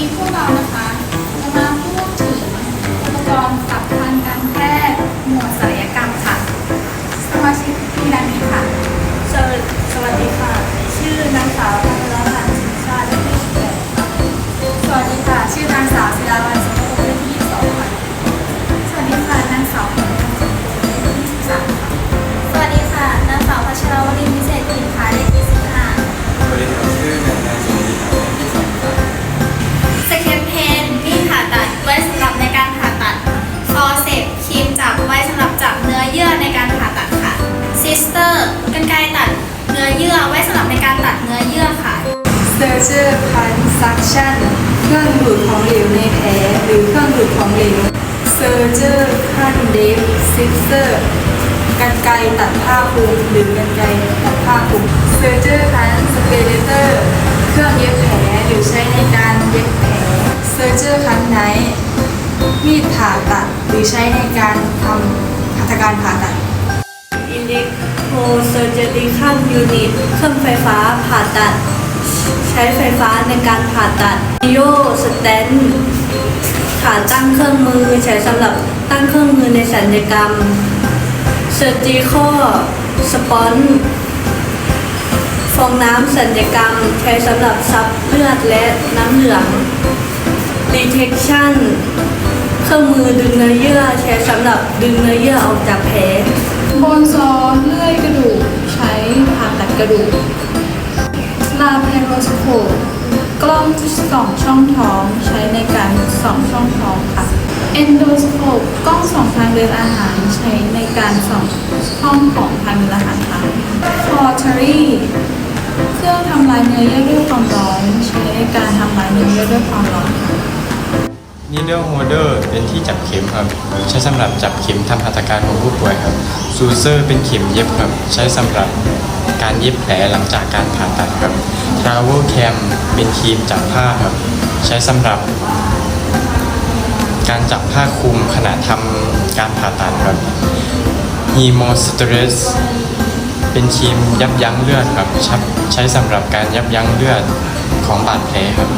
นี้พวกเรานะคะจะมาพูดถึงอุปกรณ์ ซิสเตอร์กรรไกรตัดเนื้อเยื่อไว้สำหรับในการตัดเนื้อเยื่อค่ะเซอร์เจอร์พันซักชั่นเครื่องดูดของเหลวในแผลหรือเครื่องดูดของเหลวเซอร์เจอร์คันเดฟซิกเซอร์กันไกรตัดผ้าคลุมหรือกันไกรตัดผ้าคลุมเซอร์เจอร์พันสเปเรเตอร์เครื่องเย็บแผลหรือใช้ในการเย็บแผลเซอร์เจอร์คันไนมีดผ่าตัดหรือใช้ในการทำ โทรเซอร์เจอริคัลยูนิตเครื่องไฟฟ้าผ่าตัด ใช้ไฟฟ้าในการผ่าตัดโยสแตนขาตั้งเครื่องมือใช้สำหรับตั้งเครื่องมือในสัญญกรรมเซอร์จิคอสปอนฟองน้ำสัญญกรรม ใช้สำหรับซับเลือดและน้ำเหลือง Detection เครื่องมือดึงเนื้อเยื่อใช้สำหรับดึงเนื้อเยื่อออกจากแผล โบนซอเลื่อยกระดูกใช้ผ่าตัดกระดูกลาไพโรสโคปกล้องส่องช่องท้องใช้ในการส่องช่องท้องค่ะเอนโดสโคปกล้องส่องทางเดินอาหารใช้ในการส่องช่องของทางเดินอาหารค่ะคอร์เทรีเครื่องทำลายเนื้อเยื่อด้วยความร้อน ใช้ในการทำลายเนื้อเยื่อด้วยความร้อนค่ะ Needle holder เป็นที่จับเข็มครับ ใช้สำหรับจับเข็มทำหัตถการของผู้ป่วยครับ Suture เป็นเข็มเย็บครับ ใช้สำหรับการเย็บแผลหลังจากการผ่าตัดครับ Travel Cam เป็นครีมจับผ้าครับ ใช้สำหรับ การจับผ้าคลุมขณะทำการผ่าตัดครับ Hemostress เป็นครีมยับยั้งเลือดครับใช้ใช้สำหรับการยับยั้งเลือดของบาดแผลครับ